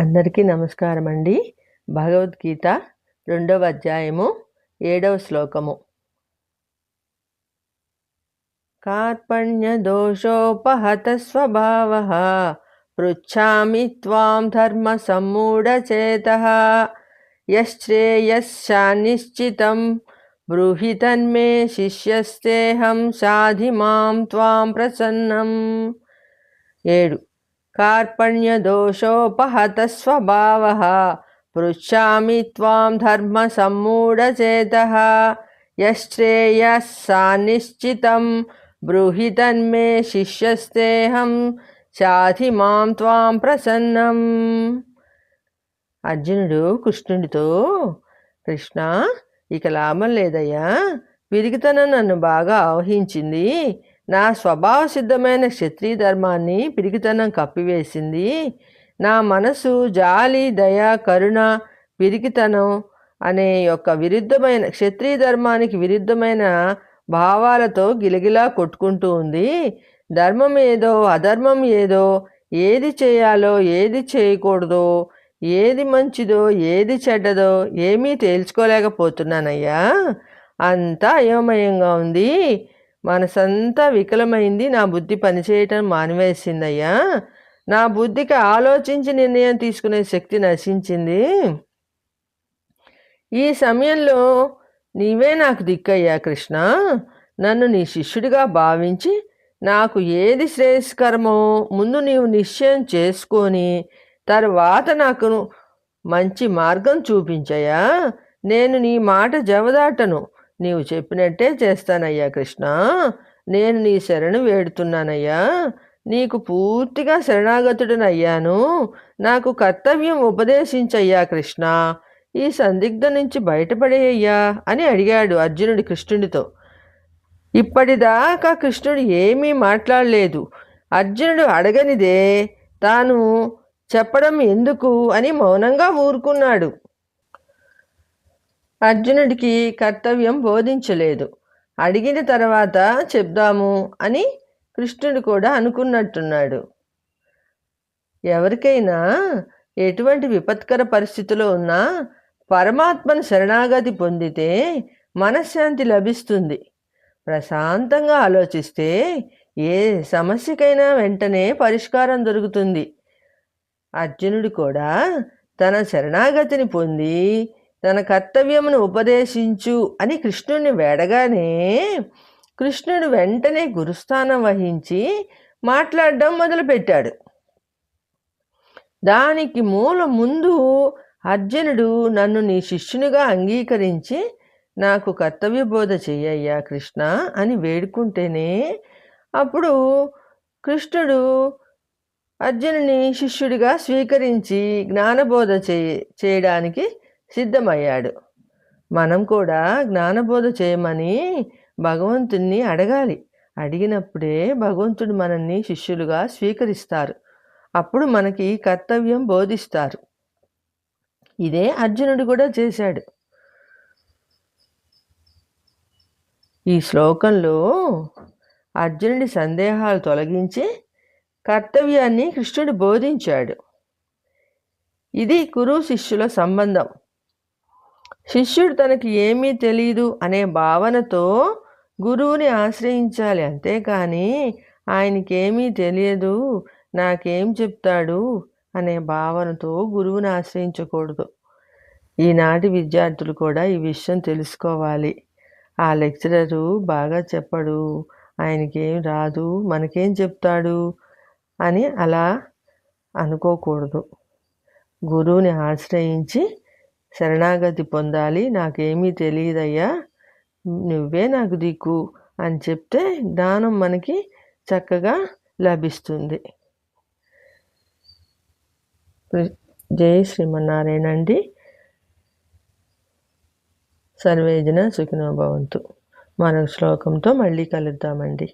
అందరికీ నమస్కారం అండి భగవద్గీత రెండవ అధ్యాయము ఏడవ శ్లోకము. కార్పణ్య దోషోపహత స్వభావ పృచ్ఛామి త్వాం ధర్మ సమ్మూఢచేత యశ్రేయశ్చానిశ్చితం బ్రూహి తన్మే శిష్యస్తేహం సాధి మాం త్వాం ప్రసన్నం. ఏడు. कार्पण्यदोषोपहतस्वभावः पृच्छामि त्वां धर्मसम्मूढचेतः यश्रेयः सा निश्चितं ब्रूहि तन्मे శిష్యస్తేహం శాధి మాం త్వాం ప్రసన్నం అర్జునుడు కృష్ణుడితో కృష్ణ ఇక లాభం లేదయ్యా విరిగితనం నన్ను బాగా ఆవహించింది నా స్వభావ సిద్ధమైన క్షత్రియ ధర్మాన్ని పిరికితనం కప్పివేసింది. నా మనసు జాలి దయ కరుణ పిరికితనం అనే యొక్క విరుద్ధమైన క్షత్రియ ధర్మానికి విరుద్ధమైన భావాలతో గిలగిలా కొట్టుకుంటూ ఉంది. ధర్మం ఏదో అధర్మం ఏదో ఏది చేయాలో ఏది చేయకూడదో ఏది మంచిదో ఏది చెడ్డదో ఏమీ తేల్చుకోలేకపోతున్నానయ్యా. అంతా అయోమయంగా ఉంది. మనసంతా వికలమైంది. నా బుద్ధి పనిచేయటం మానివేసిందయ్యా. నా బుద్ధికి ఆలోచించి నిర్ణయం తీసుకునే శక్తి నశించింది. ఈ సమయంలో నీవే నాకు దిక్కయ్యా కృష్ణ. నన్ను నీ శిష్యుడిగా భావించి నాకు ఏది శ్రేయస్కరమో ముందు నీవు నిశ్చయం చేసుకొని తర్వాత నాకు మంచి మార్గం చూపించయ్యా. నేను నీ మాట జవదాటను. నీవు చెప్పినట్టే చేస్తానయ్యా కృష్ణ. నేను నీ శరణు వేడుతున్నానయ్యా. నీకు పూర్తిగా శరణాగతుడనయ్యాను. నాకు కర్తవ్యం ఉపదేశించయ్యా కృష్ణ. ఈ సందిగ్ధం నుంచి బయటపడేయ్యా అని అడిగాడు అర్జునుడి కృష్ణుడితో. ఇప్పటిదాకా కృష్ణుడు ఏమీ మాట్లాడలేదు. అర్జునుడు అడగనిదే తాను చెప్పడం ఎందుకు అని మౌనంగా ఊరుకున్నాడు. అర్జునుడికి కర్తవ్యం బోధించలేదు. అడిగిన తర్వాత చెప్దాము అని కృష్ణుడు కూడా అనుకున్నట్టున్నాడు. ఎవరికైనా ఎటువంటి విపత్కర పరిస్థితిలో ఉన్నా పరమాత్మను శరణాగతి పొందితే మనశ్శాంతి లభిస్తుంది. ప్రశాంతంగా ఆలోచిస్తే ఏ సమస్యకైనా వెంటనే పరిష్కారం దొరుకుతుంది. అర్జునుడు కూడా తన శరణాగతిని పొంది తన కర్తవ్యమును ఉపదేశించు అని కృష్ణుడిని వేడగానే కృష్ణుడు వెంటనే గురుస్థానం వహించి మాట్లాడడం మొదలుపెట్టాడు. దానికి మూల ముందు అర్జునుడు నన్ను నీ శిష్యునిగా అంగీకరించి నాకు కర్తవ్య బోధ చెయ్యయ్యా కృష్ణ అని వేడుకుంటేనే అప్పుడు కృష్ణుడు అర్జునుని శిష్యుడిగా స్వీకరించి జ్ఞానబోధ చే చేయడానికి సిద్ధమయ్యాడు. మనం కూడా జ్ఞానబోధ చేయమని భగవంతుణ్ణి అడగాలి. అడిగినప్పుడే భగవంతుడు మనల్ని శిష్యులుగా స్వీకరిస్తారు. అప్పుడు మనకి కర్తవ్యం బోధిస్తారు. ఇదే అర్జునుడు కూడా చేశాడు. ఈ శ్లోకంలో అర్జునుడి సందేహాలు తొలగించి కర్తవ్యాన్ని కృష్ణుడు బోధించాడు. ఇది కురు శిష్యుల సంబంధం. శిష్యుడు తనకి ఏమీ తెలియదు అనే భావనతో గురువుని ఆశ్రయించాలి. అంతేకాని ఆయనకేమీ తెలియదు నాకేం చెప్తాడు అనే భావనతో గురువుని ఆశ్రయించకూడదు. ఈనాటి విద్యార్థులు కూడా ఈ విషయం తెలుసుకోవాలి. ఆ లెక్చరరు బాగా చెప్పడు ఆయనకేం రాదు మనకేం చెప్తాడు అని అలా అనుకోకూడదు. గురువుని ఆశ్రయించి శరణాగతి పొందాలి. నాకేమీ తెలియదయ్యా నువ్వే నాకు దిక్కు అని చెప్తే జ్ఞానం మనకి చక్కగా లభిస్తుంది. జై శ్రీమన్నారాయణ అండి. సర్వేజన సుఖినోభవంతు మరొక శ్లోకంతో మళ్ళీ కలుద్దామండి.